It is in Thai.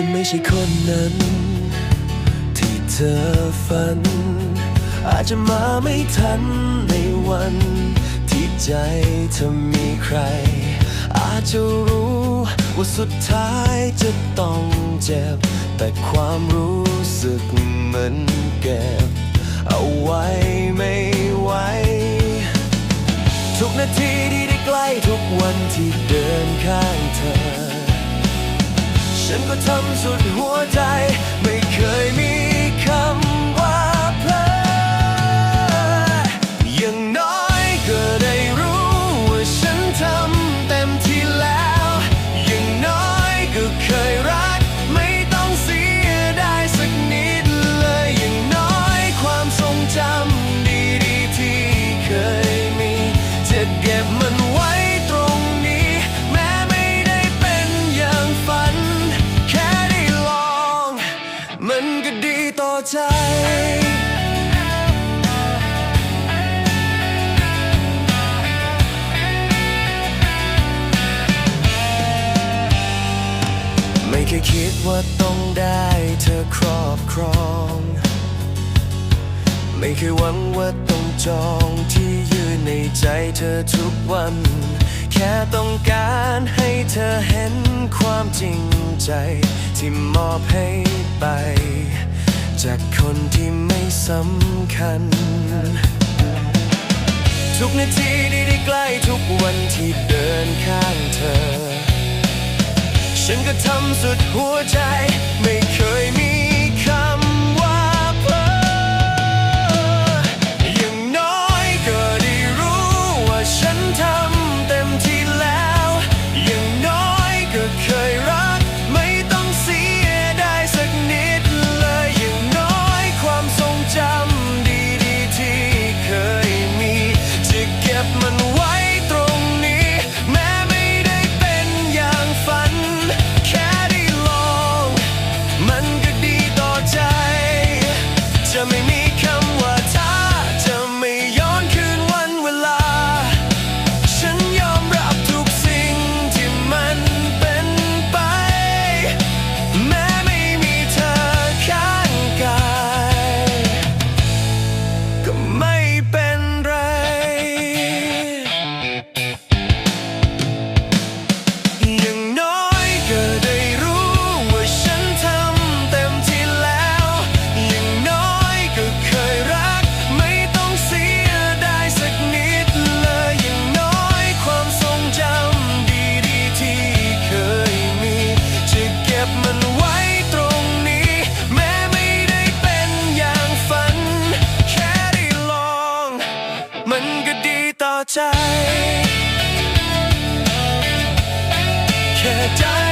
จะไม่ใช่คนนั้น ที่เธอฝัน อาจจะมาไม่ทันในวัน ที่ใจเธอมีใคร อาจจะรู้ว่าสุดท้ายจะต้องเจ็บ แต่ความรู้สึกเหมือนเก็บ เอาไว้ไม่ไหวทุกนาทีที่ได้ใกล้ทุกวันที่เดินข้างเธอ ฉันก็ทำสุดหัวใจ ไม่เคยมีคำว่าเพลอย่างน้อยก็ได้รู้ว่าฉันทำเต็มที่แล้ว อย่างน้อยก็เคยรัก ไม่ต้องเสียไดายสักนิดเลย อย่างน้อยความทรงจำดีๆที่เคยมี จะเก็บมัน มันก็ดีต่อใจไม่เคยคิดว่าต้องได้เธอครอบครอง ไม่เคยหวังว่าต้องจองที่ยืนในใจเธอทุกวัน แค่ต้องการให้เธอเห็นความจริงใจ ที่มอบให้ไป จากคนที่ไม่สำคัญ ทุกนาทีที่ได้ใกล้ทุกวันที่เดินข้างเธอ ฉันก็ทำสุดหัวใจ ใจแค่ใจ